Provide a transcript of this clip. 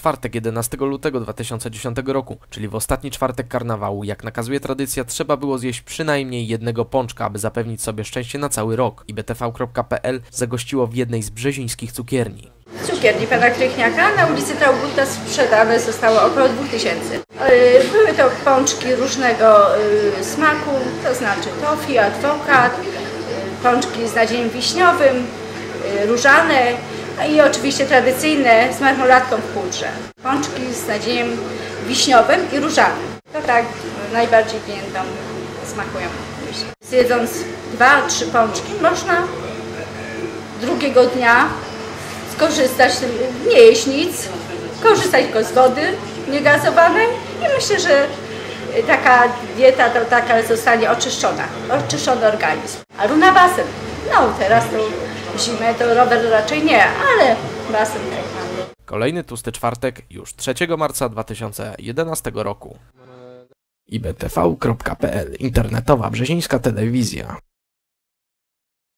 czwartek 11 lutego 2010 roku, czyli w ostatni czwartek karnawału, jak nakazuje tradycja, trzeba było zjeść przynajmniej jednego pączka, aby zapewnić sobie szczęście na cały rok. IBTV.pl zagościło w jednej z brzezińskich cukierni. Cukierni pana Krychniaka na ulicy Traugutta sprzedane zostało około 2000. Yy, Były to pączki różnego yy, smaku, to znaczy tofi, adwokat, yy, pączki z nadziejem wiśniowym, różane i oczywiście tradycyjne z marmolatką w pudrze. Pączki z nadziejem wiśniowym i różanym. To tak najbardziej klientom smakują. Zjedząc dwa, trzy pączki można drugiego dnia skorzystać, nie jeść nic, korzystać tylko z wody niegazowanej i myślę, że taka dieta to taka zostanie oczyszczona, oczyszczony organizm. Albo na basen. No teraz to zimę to rower raczej nie, ale basen tak. Kolejny tłusty czwartek już 3 marca 2011 roku. IBTV.pl Internetowa brzezińska telewizja.